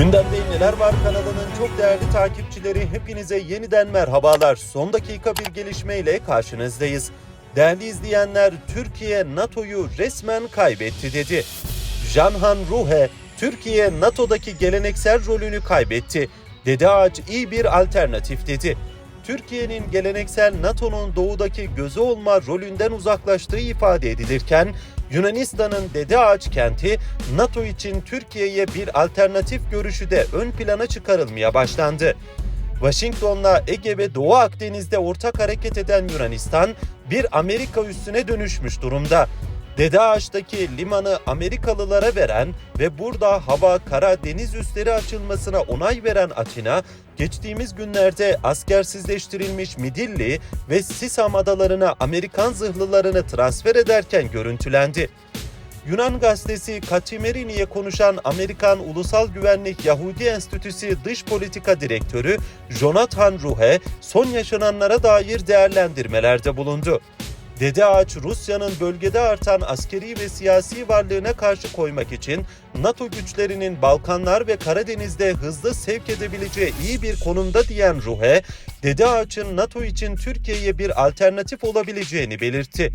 Gündemde neler var kanalının çok değerli takipçileri hepinize yeniden merhabalar. Son dakika bir gelişmeyle karşınızdayız. Değerli izleyenler Türkiye NATO'yu resmen kaybetti dedi. Janhan Ruhe Türkiye NATO'daki geleneksel rolünü kaybetti. Dede Ağaç iyi bir alternatif dedi. Türkiye'nin geleneksel NATO'nun doğudaki gözü olma rolünden uzaklaştığı ifade edilirken Yunanistan'ın Dede Ağaç kenti NATO için Türkiye'ye bir alternatif görüşü de ön plana çıkarılmaya başlandı. Washington'la Ege ve Doğu Akdeniz'de ortak hareket eden Yunanistan bir Amerika üssüne dönüşmüş durumda. Dede Ağaç'taki limanı Amerikalılara veren ve burada hava, kara, deniz üsleri açılmasına onay veren Atina, geçtiğimiz günlerde askersizleştirilmiş Midilli ve Sisam adalarına Amerikan zırhlılarını transfer ederken görüntülendi. Yunan gazetesi Katimerini'ye konuşan Amerikan Ulusal Güvenlik Yahudi Enstitüsü Dış Politika Direktörü Jonathan Ruhe son yaşananlara dair değerlendirmelerde bulundu. Dede Ağaç Rusya'nın bölgede artan askeri ve siyasi varlığına karşı koymak için NATO güçlerinin Balkanlar ve Karadeniz'de hızlı sevk edebileceği iyi bir konumda diyen Ruhe, Dede Ağaç'ın NATO için Türkiye'ye bir alternatif olabileceğini belirtti.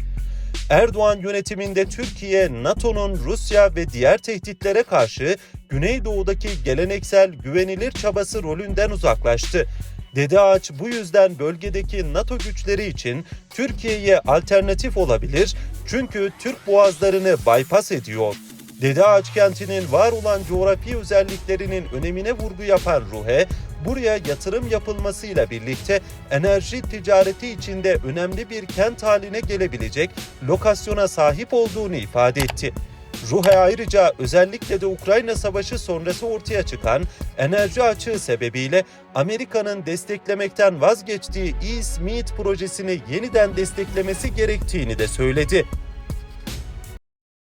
Erdoğan yönetiminde Türkiye, NATO'nun Rusya ve diğer tehditlere karşı Güneydoğu'daki geleneksel güvenilir çabası rolünden uzaklaştı. Dede Ağaç bu yüzden bölgedeki NATO güçleri için Türkiye'ye alternatif olabilir çünkü Türk boğazlarını bypass ediyor. Dede Ağaç kentinin var olan coğrafi özelliklerinin önemine vurgu yapan Ruhe, buraya yatırım yapılmasıyla birlikte enerji ticareti içinde önemli bir kent haline gelebilecek lokasyona sahip olduğunu ifade etti. Ruhe ayrıca özellikle de Ukrayna Savaşı sonrası ortaya çıkan enerji açığı sebebiyle Amerika'nın desteklemekten vazgeçtiği East Meet projesini yeniden desteklemesi gerektiğini de söyledi.